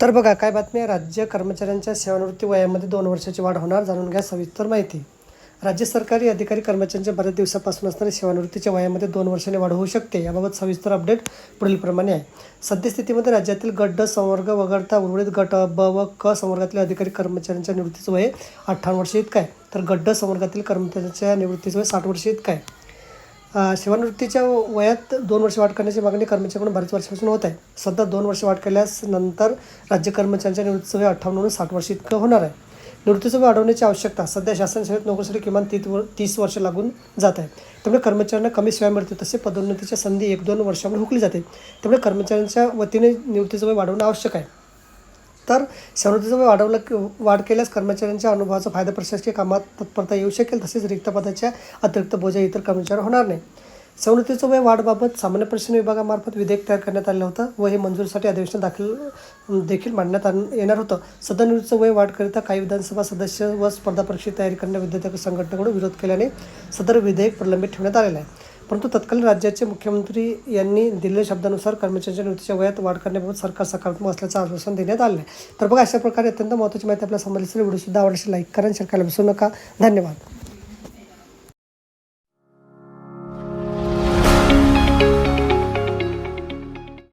तर बघा काय बातमी आहे? राज्य कर्मचाऱ्यांच्या सेवानिवृत्ती वयामध्ये दोन वर्षाची वाढ होणार जाणून घ्या सविस्तर माहिती. राज्य सरकारी अधिकारी कर्मचाऱ्यांच्या बऱ्याच दिवसापासून असणाऱ्या सेवानिवृत्तीच्या वयामध्ये दोन वर्षांनी वाढ होऊ शकते याबाबत सविस्तर अपडेट पुढीलप्रमाणे आहे. सद्यस्थितीमध्ये राज्यातील गट ड संवर्ग वगळता उर्वरित गट ब व क संवर्गातील अधिकारी कर्मचाऱ्यांच्या निवृत्तीचं वय अठ्ठावन्न वर्ष इतकं आहे. तर गड्ड संवर्गातील कर्मचाऱ्यांच्या निवृत्तीचं वय साठ वर्ष इतकं आहे. सेवानिवृत्तीच्या वयात दोन वर्ष वाढ करण्याची मागणी कर्मचाऱ्यांकडून बऱ्याच वर्षापासून होत आहे. सध्या दोन वर्ष वाढ केल्यास नंतर राज्य कर्मचाऱ्यांच्या निवृत्तीचं वय अठ्ठावन्न साठ वर्ष इतकं होणार आहे. निवृत्तीचं वय वाढवण्याची आवश्यकता सध्या शासन सेवेत नोकरीसाठी किमान तीस वर तीस वर्ष लागून जात आहे. त्यामुळे कर्मचाऱ्यांना कमी सेवा मिळते तसे पदोन्नतीच्या संधी एक दोन वर्षामध्ये हुकली जाते. त्यामुळे कर्मचाऱ्यांच्या वतीने निवृत्तीचं वय वाढवणं आवश्यक आहे. तर सेवानिवृत्तीचं वय वाढवलं वाढ केल्यास कर्मचाऱ्यांच्या अनुभवाचा फायदा प्रशासकीय कामात तत्परता येऊ शकेल. तसेच रिक्त पदाच्या अतिरिक्त बोजा इतर कर्मचारी होणार नाही. सेवानिवृत्तीचं वय वाढबाबत सामान्य प्रशासन विभागामार्फत विधेयक तयार करण्यात आलं होतं व हे मंजुरीसाठी अधिवेशन दाखल देखील मांडण्यात आण येणार होतं. सदनिवृत्तीचं वय वाढकरिता काही विधानसभा सदस्य व स्पर्धा परीक्षेची तयारी करण्या विद्यार्थी संघटनेकडून विरोध केल्याने सदर विधेयक प्रलंबित ठेवण्यात आलेलं आहे. परंतु तत्कालीन राज्याचे मुख्यमंत्री यांनी दिलेल्या शब्दानुसार कर्मचाऱ्यांच्या निवृत्तीच्या वयात वाढ करण्याबाबत सरकार सकारात्मक असल्याचं आश्वासन देण्यात आलं आहे तर बघा अशा प्रकारे अत्यंत महत्त्वाची माहिती आपल्या समजली व्हिडिओ सुद्धा आवडल्यास लाईक करा शेअर करायला विसरू नका. धन्यवाद.